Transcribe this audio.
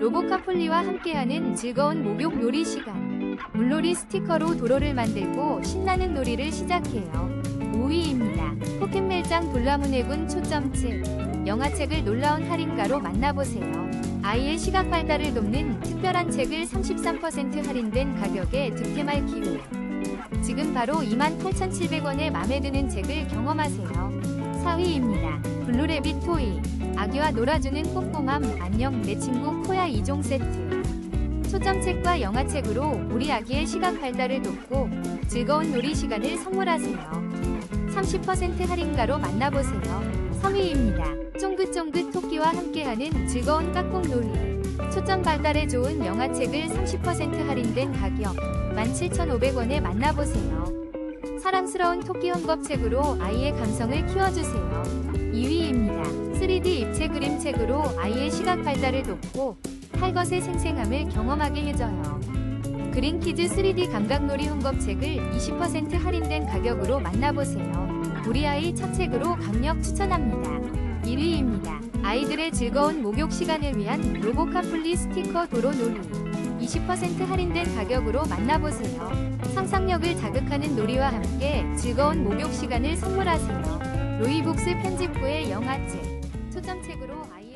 로보카폴리와 함께하는 즐거운 목욕 놀이 시간. 물놀이 스티커로 도로를 만들고 신나는 놀이를 시작해요. 5위입니다. 포켓멜장 돌라문해군 초점책. 영화책을 놀라운 할인가로 만나보세요. 아이의 시각 발달을 돕는 특별한 책을 33% 할인된 가격에 득템할 기회. 지금 바로 28,700원에 맘에 드는 책을 경험하세요. 4위입니다. 블루레빗 토이. 아기와 놀아주는 꼼꼼함 안녕 내 친구 코야 2종 세트. 초점책과 영화책으로 우리 아기의 시각 발달을 돕고 즐거운 놀이 시간을 선물하세요. 30% 할인가로 만나보세요. 3위입니다. 쫑긋쫑긋 토끼와 함께하는 즐거운 깍꿍 놀이. 초점 발달에 좋은 영화책을 30% 할인된 가격 17,500원에 만나보세요. 사랑스러운 토끼 헌법책으로 아이의 감성을 키워주세요. 2위입니다. 3D 입체 그림책으로 아이의 시각 발달을 돕고 탈것의 생생함을 경험하게 해줘요. 그린키즈 3D 감각놀이 헌법책을 20% 할인된 가격으로 만나보세요. 우리 아이 첫 책으로 강력 추천합니다. 1위입니다. 아이들의 즐거운 목욕 시간을 위한 로보카플리 스티커 도로 놀이. 20% 할인된 가격으로 만나보세요. 상상력을 자극하는 놀이와 함께 즐거운 목욕 시간을 선물하세요. 로이북스 편집부의 영화책. 초점책으로 아이